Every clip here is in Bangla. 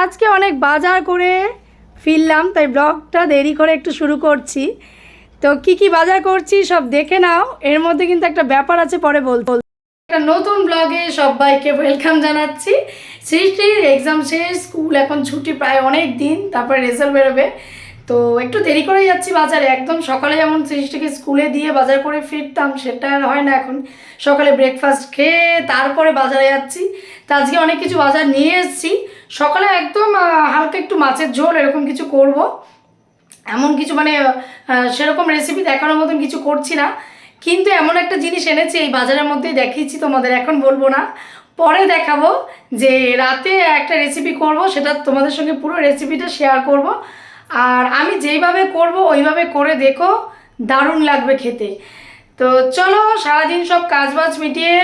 আজকে অনেক বাজার করে ফিরলাম, তাই ব্লগটা দেরি করে একটু শুরু করছি। তো কি কি বাজার করছি সব দেখে নাও, এর মধ্যে কিন্তু একটা ব্যাপার আছে, পরে বলব। একটা নতুন ব্লগে সবাইকে ওয়েলকাম জানাচ্ছি। সৃষ্টির এক্সাম শেষ, স্কুল এখন ছুটি প্রায় অনেক দিন, তারপরে রেজাল্ট বেরোবে। তো একটু দেরি করে যাচ্ছি বাজারে। একদম সকালে যেমন সৃষ্টিকে স্কুলে দিয়ে বাজার করে ফিরতাম, সেটা আর হয় না এখন। সকালে ব্রেকফাস্ট খেয়ে তারপরে বাজারে যাচ্ছি। তা আজকে অনেক কিছু বাজার নিয়ে এসেছি। সকালে একদম হালকা একটু মাছের ঝোল, এরকম কিছু করব। এমন কিছু মানে সেরকম রেসিপি দেখানোর মতন কিছু করছি না। কিন্তু এমন একটা জিনিস এনেছি, এই বাজারের মধ্যে দেখিয়েছি তোমাদের, এখন বলব না। পরে দেখাবো যে রাতে একটা রেসিপি করব, সেটা তোমাদের সঙ্গে পুরো রেসিপিটা শেয়ার করব। আর আমি যেইভাবে করব, ওইভাবে করে দেখো, দারুণ লাগবে খেতে। তো চলো, সারাদিন সব কাজবাজ মিটিয়ে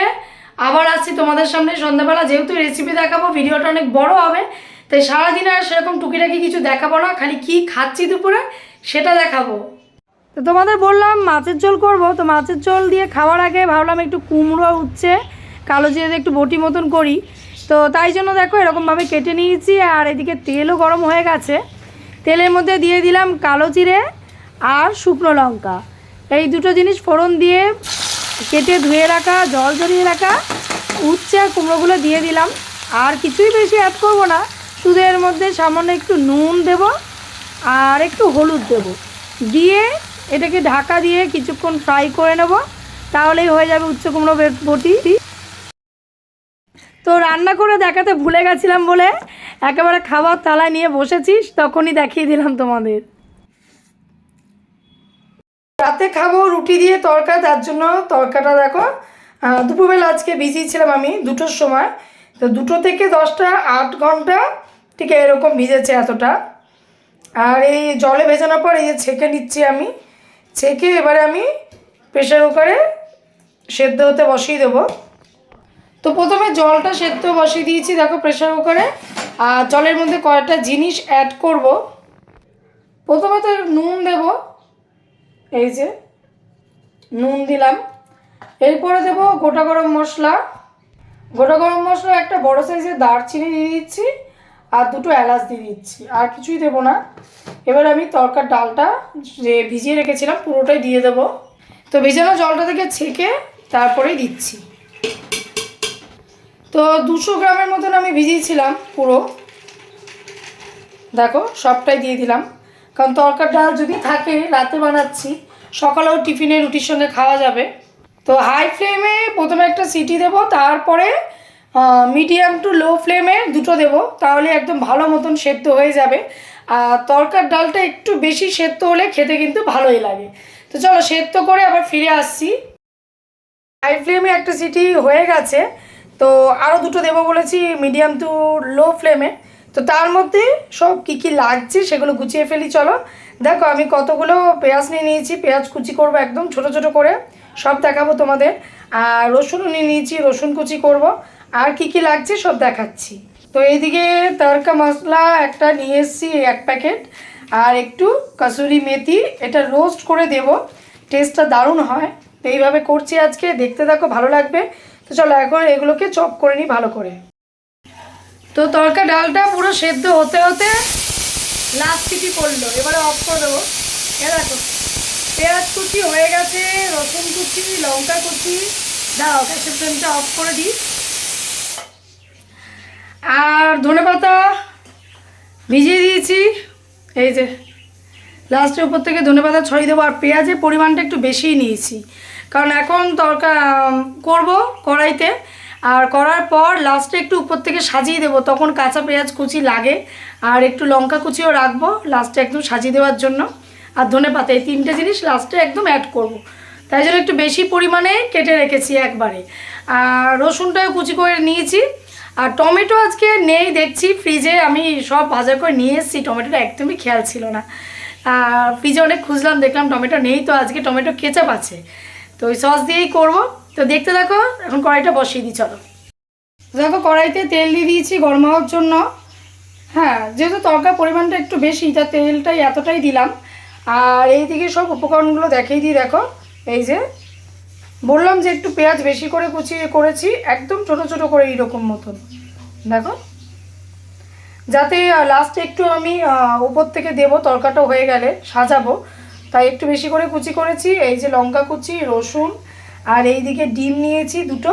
আবার আসছি তোমাদের সামনে সন্ধ্যাবেলা। যেহেতু রেসিপি দেখাবো, ভিডিওটা অনেক বড় হবে, তাই সারাদিন আর সেরকম টুকিটাকি কিছু দেখাবো না, খালি কি খাচ্ছি দুপুরে সেটা দেখাবো। তো তোমাদের বললাম মাছের ঝোল করব, তো মাছের ঝোল দিয়ে খাওয়ার আগে ভাবলাম একটু কুমড়ো উচ্ছে, কালো জিরে একটু বটি মতন করি। তো তাই জন্য দেখো, এরকমভাবে কেটে নিয়েছি, আর এদিকে তেলও গরম হয়ে গেছে। তেলের মধ্যে দিয়ে দিলাম কালো জিরে আর শুকনো লঙ্কা। এই দুটো জিনিস ফোড়ন দিয়ে কেটে ধুয়ে রাখা, জল জড়িয়ে রাখা, উচ্ছে আর কুমড়োগুলো দিয়ে দিলাম। আর কিছুই বেশি অ্যাড করব না। শুধু এর মধ্যে সামান্য একটু নুন দেব আর একটু হলুদ দেব। দিয়ে এটাকে ঢাকা দিয়ে কিছুক্ষণ ফ্রাই করে নেব। তাহলেই হয়ে যাবে উচ্ছে, কুমড়ো বটি। তো রান্না করে দেখাতে ভুলে গেছিলাম বলে একেবারে খাবার থালায় নিয়ে বসেছিস, তখনই দেখিয়ে দিলাম তোমাদের। রাতে খাব রুটি দিয়ে তরকা, তার জন্য তরকাটা দেখো দুপুরবেলা আজকে ভিজিয়েছিলাম আমি দুটোর সময়। তো দুটো থেকে দশটা, আট ঘণ্টা, ঠিক এরকম ভিজেছে এতটা। আর এই জলে ভেজানোর পর এই যে ছেঁকে নিচ্ছি আমি, ছেঁকে এবারে আমি প্রেশার কুকারে সেদ্ধ হতে বসিয়ে দেবো। তো প্রথমে জলটা সেদ্ধ বসিয়ে দিয়েছি, দেখো প্রেশার কুকারে জলের মধ্যে কয়েকটা জিনিস অ্যাড করব। প্রথমে তো নুন দেব, এই যে নুন দিলাম। এরপরে দেবো গোটা গরম মশলা। গোটা গরম মশলা একটা বড় সাইজের দারচিনি দিয়ে দিচ্ছি আর দুটো এলাচ দিয়ে দিচ্ছি, আর কিছুই দেবো না। এবার আমি তরকার ডালটা যে ভিজিয়ে রেখেছিলাম পুরোটাই দিয়ে দেবো। তো ভেজানো জলটা থেকে ছেঁকে তারপরেই দিচ্ছি। তো দুশো গ্রামের মতন আমি ভিজিয়েছিলাম পুরো। দেখো, সবটাই দিয়ে দিলাম। কারণ তরকার ডাল যদি থাকে, রাতে বানাচ্ছি, সকালেও টিফিনে রুটির সঙ্গে খাওয়া যাবে। তো হাই ফ্লেমে প্রথমে একটা সিটি দেব, তারপরে মিডিয়াম টু লো ফ্লেমে দুটো দেব, তাহলে একদম ভালো মতন সেদ্ধ হয়ে যাবে। আর তরকার ডালটা একটু বেশি সেদ্ধ হলে খেতে কিন্তু ভালোই লাগে। তো চলো সেদ্ধ করে আবার ফিরে আসছি। হাই ফ্লেমে একটা সিটি হয়ে গেছে। তো আরও দুটো দেবো বলেছি মিডিয়াম টু লো ফ্লেমে তো তার মধ্যে সব কী কী লাগছে সেগুলো গুছিয়ে ফেলি, চলো। দেখো, আমি কতগুলো পেঁয়াজ নিয়ে নিয়েছি, পেঁয়াজ কুচি করব একদম ছোট ছোট করে, সব দেখাবো তোমাদের। আর রসুনও নিয়ে নিয়েছি, রসুন কুচি করব। আর কি কি লাগছে সব দেখাচ্ছি। তো এইদিকে তড়কা মশলা একটা নিয়ে এসেছি, এক প্যাকেট। আর একটু কাসুরি মেথি, এটা রোস্ট করে দেব। টেস্টটা দারুণ হয়। তো এইভাবে করছি আজকে, দেখতে দেখো ভালো লাগবে। তো চলো এখন এগুলোকে চপ করে নিই ভালো করে। তো তরকা ডালটা পুরো সেদ্ধ হতে হতে লাস্ট সিটি করল। এবারে অফ করে দেবো। দেখো, পেঁয়াজ কুচি হয়ে গেছে, রসুন কুচি, লঙ্কা কুচি। দাও গ্যাসের ফ্লেমটা অফ করে দিই। আর ধনে পাতা ভিজিয়ে দিয়েছি। এই যে লাস্টের উপর থেকে ধনে পাতা ছড়িয়ে দেবো। আর পেঁয়াজের পরিমাণটা একটু বেশিই নিয়েছি। কারণ এখন তরকা করব কড়াইতে। আর করার পর লাস্টে একটু উপর থেকে সাজিয়ে দেবো। তখন কাঁচা পেঁয়াজ কুচি লাগে। আর একটু লঙ্কা কুচিও রাখব লাস্টে একদম সাজিয়ে দেওয়ার জন্য। আর ধনে পাতা, এই তিনটে জিনিস লাস্টে একদম অ্যাড করব। তাই জন্য একটু বেশি পরিমাণে কেটে রেখেছি একবারে। আর রসুনটাও কুচি করে নিয়েছি। আর টমেটো আজকে নেই দেখছি ফ্রিজে আমি সব ভাজা করে নিয়ে এসেছি। টমেটোটা একদমই খেয়াল ছিল না। আর ফ্রিজে অনেক খুঁজলাম, দেখলাম টমেটো নেই। তো আজকে টমেটো কেচাপ আছে। তো ওই সস দিয়েই করব। তো দেখতে দেখো, এখন কড়াইটা বসিয়ে দিই, চলো। দেখো, কড়াইতে তেল দিয়ে দিয়েছি গরম হওয়ার জন্য। হ্যাঁ যেহেতু তরকার পরিমাণটা একটু বেশি, তা তেলটাই এতটাই দিলাম। আর এইদিকে সব উপকরণগুলো দেখিয়ে দিই, দেখো। এই যে, বললাম যে একটু পেঁয়াজ বেশি করে কুচিয়ে করেছি, একদম ছোট ছোট করে এইরকম মতন। দেখো। যাতে লাস্টে একটু আমি উপর থেকে দেবো, তরকাটা হয়ে গেলে, সাজাবো। তাই একটু বেশি করে কুচি করেছি, এই যে লঙ্কা কুচি, রসুন, আর এই দিকে ডিম নিয়েছি দুটো।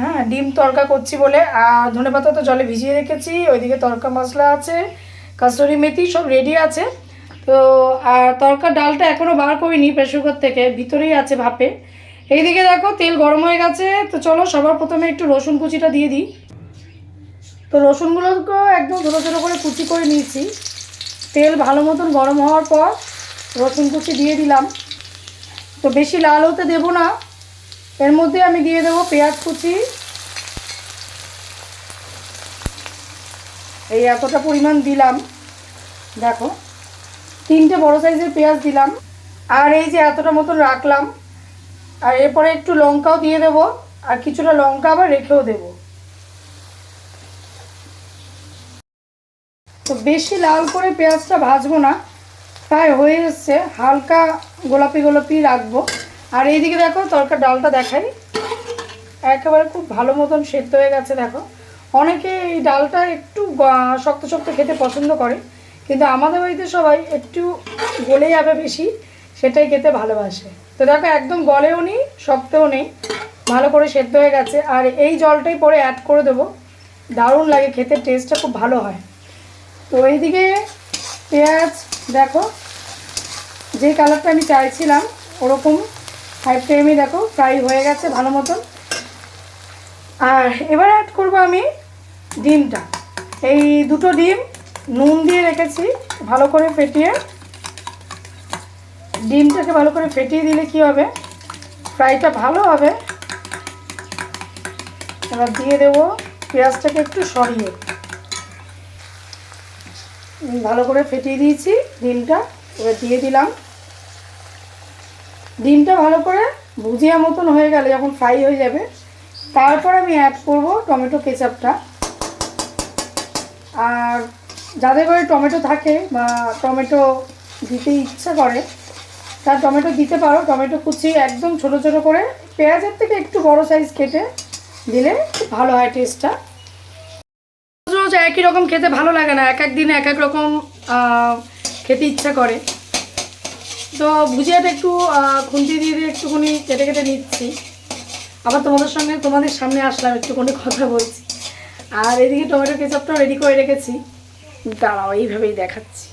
হ্যাঁ ডিম তরকা করছি বলে, আর ধনে পাতা তো জলে ভিজিয়ে রেখেছি, ওইদিকে তরকা মশলা আছে, কাসুরি মেথি সব রেডি আছে। তো, আর তরকার ডালটা এখনও বার করিনি প্রেশার কুকার থেকে, ভিতরেই আছে ভাপে। এইদিকে দেখো তেল গরম হয়ে গেছে, তো চলো সবার প্রথমে একটু রসুন কুচিটা দিয়ে দিই। তো রসুনগুলোকেও একদম ছোটো ছোটো করে কুচি করে নিয়েছি। তেল ভালো মতন গরম হওয়ার পর রসুন কুচি দিয়ে দিলাম। তো বেশি লাল হতে দেবো না। এর মধ্যে আমি দিয়ে দেবো পেঁয়াজ কুচি। এই এতটা পরিমাণ দিলাম। দেখো, তিনটে বড় সাইজের পেঁয়াজ দিলাম। আর এই যে এতটা মতন রাখলাম। আর এরপরে একটু লঙ্কাও দিয়ে দেবো। আর কিছুটা লঙ্কা আবার রেখেও দেবো। তো বেশি লাল করে পেঁয়াজটা ভাজবো না। প্রায় হয়ে এসছে। হালকা গোলাপি গোলাপি রাখব। আর এইদিকে দেখো, তরকার ডালটা দেখাই। একেবারে খুব ভালো মতন সেদ্ধ হয়ে গেছে, দেখো। অনেকে এই ডালটা একটু শক্ত শক্ত খেতে পছন্দ করে, কিন্তু আমাদের বাড়িতে সবাই একটু গলে যাবে বেশি, সেটাই খেতে ভালোবাসে। তো দেখো, একদম গলেও নেই, শক্তও নেই, ভালো করে সেদ্ধ হয়ে গেছে। আর এই জলটাই পরে অ্যাড করে দেবো। দারুণ লাগে, খেতে টেস্টটা খুব ভালো হয়। তো এইদিকে পেঁয়াজ দেখো, যে কালারটা আমি চাইছিলাম, ওরকম ফাইভ ফ্লেমে দেখো ফ্রাই হয়ে গেছে ভালো মতন। আর এবার অ্যাড করব আমি ডিমটা। এই দুটো ডিম নুন দিয়ে রেখেছি, ভালো করে ফেটিয়ে। ডিমটাকে ভালো করে ফেটিয়ে দিলে কি হবে? ফ্রাইটা ভালো হবে। এবার দিয়ে দেবো পেঁয়াজটাকে একটু সরিয়ে। ভালো করে ফেটিয়ে দিয়েছি ডিমটা, এবার দিয়ে দিলাম। ডিমটা ভালো করে ভুজিয়া মতন হয়ে গেলে যখন ফ্রাই হয়ে যাবে, তারপর আমি অ্যাড করব টমেটো কেচাপটা আর যাদের ঘরে টমেটো থাকে বা টমেটো দিতে ইচ্ছা করে, তার টমেটো দিতে পারো। টমেটো কুচি একদম ছোট ছোট করে পেঁয়াজের থেকে একটু বড় সাইজ কেটে দিলে ভালো হয় টেস্টটা রোজ একই রকম খেতে ভালো লাগে না, এক এক দিনে এক এক রকম খেতে ইচ্ছা করে। তো ভুজিয়াটা একটু খুন্তি দিয়ে দিয়ে একটুখানি কেটে কেটে নিচ্ছি। আবার তোমাদের সঙ্গে তোমাদের সামনে আসলাম, একটুখানি কথা বলছি। আর এদিকে টমেটো কেচাপটাও রেডি করে রেখেছি। দাঁড়াও, এইভাবেই দেখাচ্ছি।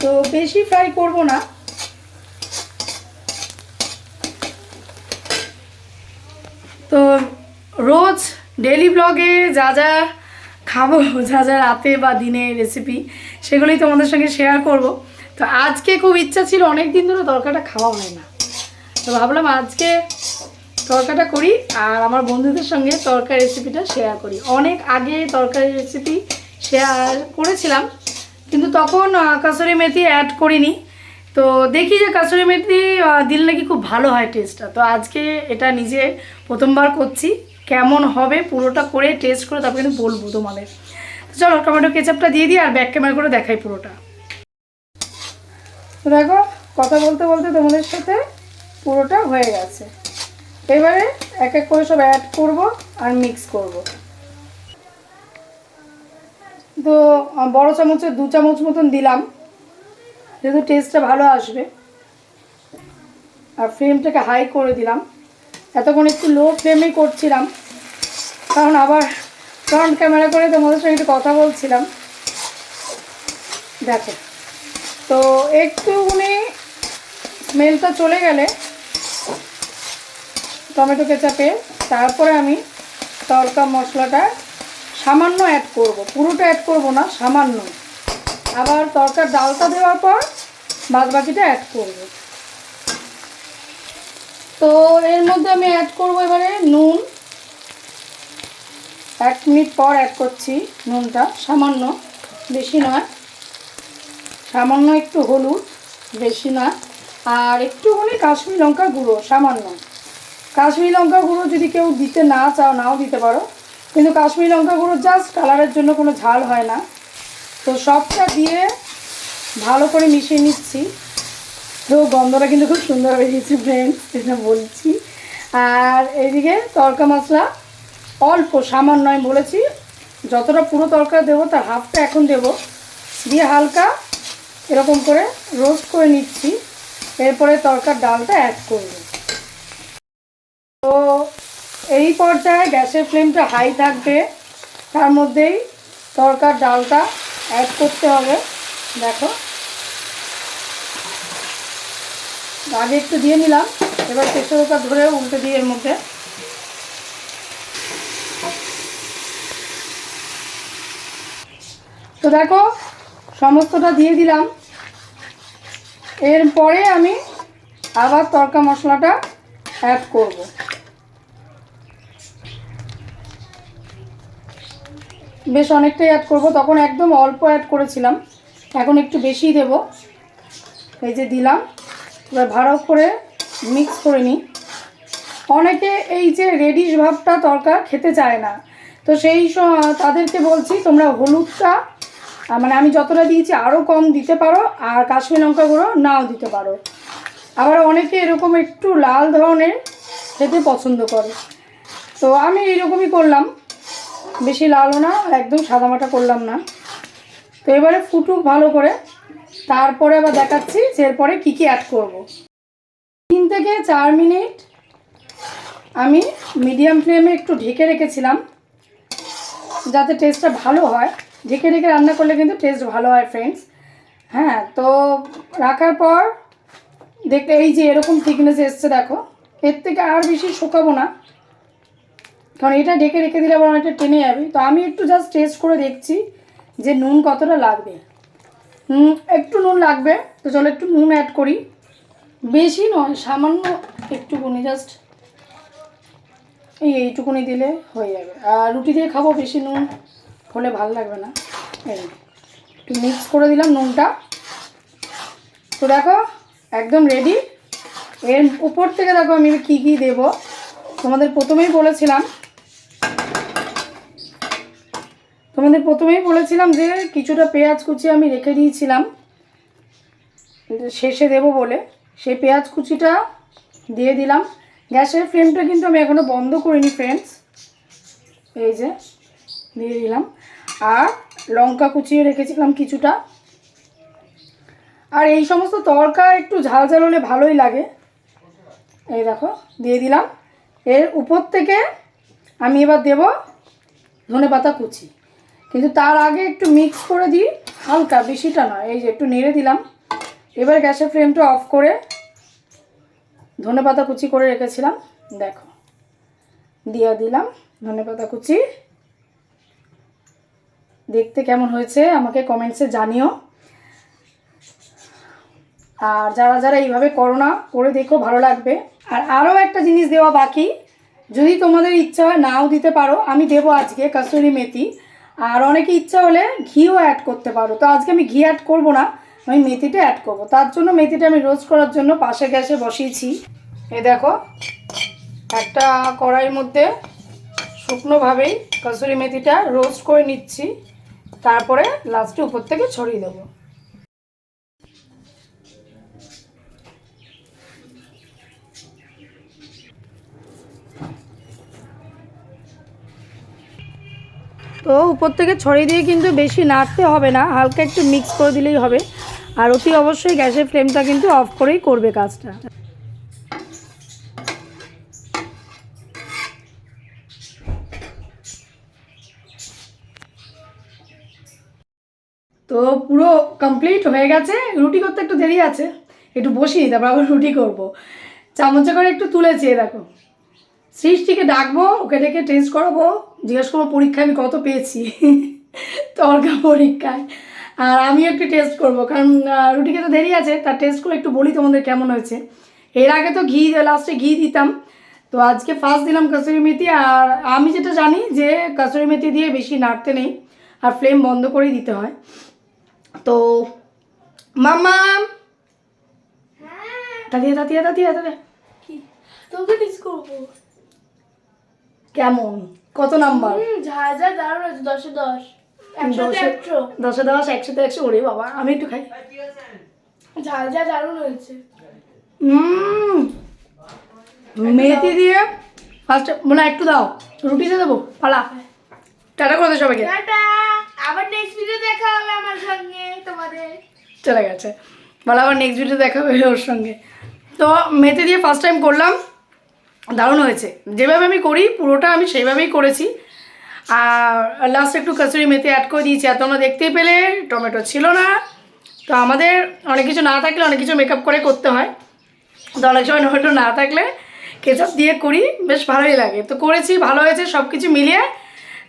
তো বেশি ফ্রাই করব না তো রোজ ডেলি ব্লগে যা যা খাব, যা যা রাতে বা দিনে রেসিপি সেগুলোই তোমাদের সঙ্গে শেয়ার করব। তো আজকে খুব ইচ্ছা ছিল অনেক দিন ধরে তরকাটা খাওয়া হয় না। তো ভাবলাম আজকে তরকাটা করি, আর আমার বন্ধুদের সঙ্গে তরকারি রেসিপিটা শেয়ার করি। অনেক আগে তরকারি রেসিপি শেয়ার করেছিলাম, কিন্তু তখন কাসুরি মেথি অ্যাড করিনি। তো দেখি যে কাসুরি মেথি দিলে নাকি খুব ভালো হয় টেস্টটা তো আজকে এটা নিজে প্রথমবার করছি। কেমন হবে পুরোটা করে টেস্ট করে তারপরে কিন্তু বলব তোমাদের। চলো টমেটো কেচাপটা দিয়ে দিই আর ব্যাক ক্যামেরা করে দেখাই পুরোটা। দেখো, কথা বলতে বলতে তোমাদের সাথে পুরোটা হয়ে গেছে। এবারে এক এক করে সব অ্যাড করব আর মিক্স করব। তো বড় চামচে দু চামচ মতন দিলাম। যেহেতু টেস্টটা ভালো আসবে। আর ফ্লেমটাকে হাই করে দিলাম। এতক্ষণ একটু লো ফ্লেমেই করছিলাম, কারণ আবার ফ্রন্ট ক্যামেরা করে তোমাদের সঙ্গে একটু কথা বলছিলাম। দেখো, তো একটুখানি স্মেলটা চলে গেলে টমেটো কেচাপে, তারপরে আমি তরকা মশলাটা সামান্য অ্যাড করব। পুরোটা অ্যাড করব না, সামান্য। আবার তরকার ডালটা দেওয়ার পর বাদ বাকিটা অ্যাড করব। তো এর মধ্যে আমি অ্যাড করব এবারে নুন। এক মিনিট পর অ্যাড করছি নুনটা, সামান্য, বেশি নয়। সামান্য একটু হলুদ, বেশি না আর একটুখানি কাশ্মীর লঙ্কার গুঁড়ো, সামান্য। কাশ্মীর লঙ্কা গুঁড়ো যদি কেউ দিতে না চাও, নাও দিতে পারো। কিন্তু কাশ্মীর লঙ্কা গুঁড়ো জাস্ট কালারের জন্য কোনো ঝাল হয় না। তো সবটা দিয়ে ভালো করে মিশিয়ে নিচ্ছি। তো গন্ধটা কিন্তু খুব সুন্দর বেরিয়েছে ফ্রেন্ডস এটা বলছি। আর এইদিকে তরকা মশলা, অল্প, সামান্য আমি বলেছি, যতটা পুরো তরকারি দেবো, তার হাফটা এখন দেবো। দিয়ে হালকা এরকম করে রোস্ট করে নিচ্ছি, এরপরে তরকার ডালটা অ্যাড করব। তো এই পর্যায়ে গ্যাসের ফ্লেমটা হাই থাকবে, তার মধ্যেই তরকার ডালটা অ্যাড করতে হবে। দেখো আগে একটু দিয়ে নিলাম। এবার প্রেশার কুকার ধরে উল্টে দিয়ে এর মধ্যে। তো দেখো, সমস্তটা দিয়ে দিলাম। এরপরে আমি আবার তরকা মশলাটা অ্যাড করব। বেশ অনেকটাই অ্যাড করব। তখন একদম অল্প অ্যাড করেছিলাম। এখন একটু বেশি দেব। এই যে দিলাম। এবার ভালো করে মিক্স করে নিই। অনেকে এই যে রেডিশ ভাবটা তরকা খেতে চায় না। তো সেই তাদেরকে বলছি, তোমরা হলুদটা মানে আমি যতটা দিয়েছি আরও কম দিতে পারো, আর কাশ্মীর লঙ্কা গুঁড়ো নাও দিতে পারো। আবার অনেকে এরকম একটু লাল ধরনের খেতে পছন্দ করে। তো আমি এইরকমই করলাম। বেশি লালও না একদম সাদামাটা করলাম না। তো এবারে ফুটুক ভালো করে। তারপরে আবার দেখাচ্ছি এরপরে কী কী অ্যাড করব। তিন থেকে চার মিনিট আমি মিডিয়াম ফ্লেমে একটু ঢেকে রেখেছিলাম, যাতে টেস্টটা ভালো হয়। ঢেকে ঢেকে রান্না করলে কিন্তু টেস্ট ভালো হয় ফ্রেন্ডস হ্যাঁ তো রাখার পর দেখতে এই যে এরকম থিকনেস এসছে দেখো, এর থেকে আর বেশি শুকাবো না। কারণ এটা ঢেকে রেখে দিলে আবার অনেকটা টেনে যাবে। তো আমি একটু জাস্ট টেস্ট করে দেখছি যে নুন কতটা লাগবে। একটু নুন লাগবে। তো চলো একটু নুন অ্যাড করি। বেশি নয়, সামান্য একটুকুনি জাস্ট এই এইটুকুনি দিলে হয়ে যাবে। আর রুটি দিয়ে খাব বেশি নুন, হলে ভালো লাগবে না। এই একটু মিক্স করে দিলাম নুনটা। তো দেখো, একদম রেডি এর উপর থেকে দেখো আমি কী কী দেবো। তোমাদের প্রথমেই বলেছিলাম তোমাদের প্রথমেই বলেছিলাম যে কিছুটা পেঁয়াজ কুচি আমি রেখে দিয়েছিলাম। শেষে দেবো বলে। সেই পেঁয়াজ কুচিটা দিয়ে দিলাম। গ্যাসের ফ্লেমটা কিন্তু আমি এখনও বন্ধ করিনি ফ্রেন্ডস এই যে, দিয়ে দিলাম। আর লঙ্কা কুচিয়ে রেখেছিলাম কিছুটা। আর এই সমস্ত তরকা একটু ঝাল ঝাল হলে ভালোই লাগে। এই দেখো, দিয়ে দিলাম। এর উপর থেকে আমি এবার দেব ধনে পাতা কুচি। কিন্তু তার আগে একটু মিক্স করে দিই, হালকা, বেশিটা নয়, এই যে একটু নেড়ে দিলাম। এবার গ্যাসের ফ্লেমটা অফ করে ধনে পাতা কুচি করে রেখেছিলাম, দেখো। দিয়ে দিলাম ধনে পাতা কুচি। দেখতে কেমন হয়েছে আমাকে কমেন্টসে জানিও। আর যারা যারা এইভাবে করো না, করে দেখো, ভালো লাগবে। আর আরও একটা জিনিস দেওয়া বাকি, যদি তোমাদের ইচ্ছা হয় নাও দিতে পারো, আমি দেবো আজকে কাসুরি মেথি। আর অনেকে ইচ্ছা হলে ঘিও অ্যাড করতে পারো। তো আজকে আমি ঘি অ্যাড করব না, আমি মেথিটা অ্যাড করব। তার জন্য মেথিটা আমি রোজ করার জন্য পাশে গ্যাসে বসিয়েছি। এ দেখো, একটা কড়াইয়ের মধ্যে শুকনোভাবেই কসুরি মেথিটা রোস্ট করে নিচ্ছি। তারপরে লাস্টে উপর থেকে ছড়িয়ে দেবো। তো উপর থেকে ছড়িয়ে দিয়ে কিন্তু বেশি নাড়তে হবে না, হালকা একটু মিক্স করে দিলেই হবে। আর অতি অবশ্যই গ্যাসের ফ্লেমটা কিন্তু অফ করেই করবে কাজটা। তো পুরো কমপ্লিট হয়ে গেছে। রুটি করতে একটু দেরি আছে, একটু বসিয়ে তারপর আবার রুটি করব। চামচে করে একটু তুলেছি দেখো। সৃষ্টিকে ডাকবো ওকে ডেকে টেস্ট করাবো। জিজ্ঞেস করব পরীক্ষায় আমি কত পেয়েছি? তর্কা পরীক্ষায়। আর আমিও একটু টেস্ট করব কারণ রুটিকে তো দেরি আছে তার টেস্ট করে একটু বলি তোমাদের কেমন হয়েছে। এর আগে তো ঘি লাস্টে ঘি দিতাম। তো আজকে ফার্স্ট দিলাম কাসুরি মেথি আর আমি যেটা জানি যে কাসুরি মেথি দিয়ে বেশি নাড়তে নেই আর ফ্লেম বন্ধ করেই দিতে হয়। তো মামা তাতিয়া দাদিয়া দাদিয়া দাদিয়া কি? তোকে টিস করব। কেমন? কত নাম্বার? হুম ঝাল ঝাল দারুণ আছে দশে দশ। দশে দশে একশোতে একশো ওরে বাবা আমি একটু খাই। ঝাল ঝাল দারুণ হয়েছে। উম, মেথি দিয়ে ফার্স্ট মনে একটু দাও রুটিতে দেবো পালা। টাটা করে দে সবাইকে। টাটা। আবার নেক্সট ভিডিও দেখা হবে আমার সঙ্গে তোমাদের। চলে গেছে। বলো আবার নেক্সট ভিডিও দেখা হবে ওর সঙ্গে। তো মেথি দিয়ে ফার্স্ট টাইম করলাম। দারুণ হয়েছে। যেভাবে আমি করি, পুরোটা আমি সেইভাবেই করেছি। আর লাস্ট একটু কচুরি মেথি অ্যাড করে দিয়েছি। আর তোমরা দেখতেই পেলে, টমেটো ছিল না। তো আমাদের অনেক কিছু না থাকলে অনেক কিছু মেকআপ করে করতে হয়। তো অনেক সময় টমেটো না থাকলে কেচাপ দিয়ে করি, বেশ ভালোই লাগে। তো করেছি, ভালো হয়েছে সব কিছু মিলিয়ে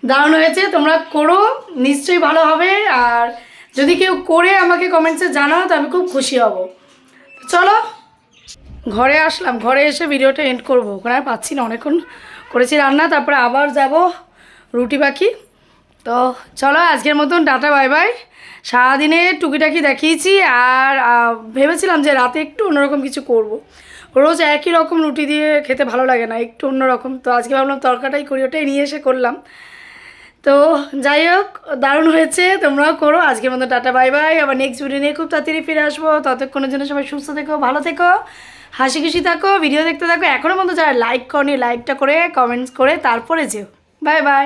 দারুণ হয়েছে। তোমরা করো, নিশ্চয়ই ভালো হবে। আর যদি কেউ করে আমাকে কমেন্টসে জানাও, তো আমি খুব খুশি হব। চলো ঘরে আসলাম, ঘরে এসে ভিডিওটা এন্ড করব। ওখানে আর পাচ্ছি না, অনেকক্ষণ করেছি রান্না, তারপরে আবার যাব রুটি বাকি তো চলো, আজকের মতন টাটা, বাই বাই। সারাদিনে টুকিটাকি দেখিয়েছি আর ভেবেছিলাম যে রাতে একটু অন্যরকম কিছু করব। রোজ একই রকম রুটি দিয়ে খেতে ভালো লাগে না, একটু অন্যরকম। তো আজকে ভাবলাম তরকাটাই করি, ওটাই নিয়ে এসে করলাম। তো যাই হোক, দারুণ হয়েছে, তোমরাও করো। আজকের মতো টাটা, বাই বাই। আবার নেক্সট ভিডিও নিয়ে খুব তাড়াতাড়ি ফিরে আসব। ততক্ষণের জন্য সবাই সুস্থ থেকো, ভালো থেকো। হাসি খুশি থাকো ভিডিও দেখতে থাকো এখনও পর্যন্ত যারা লাইক করনি লাইকটা করে কমেন্টস করে তারপরে যেও। Bye bye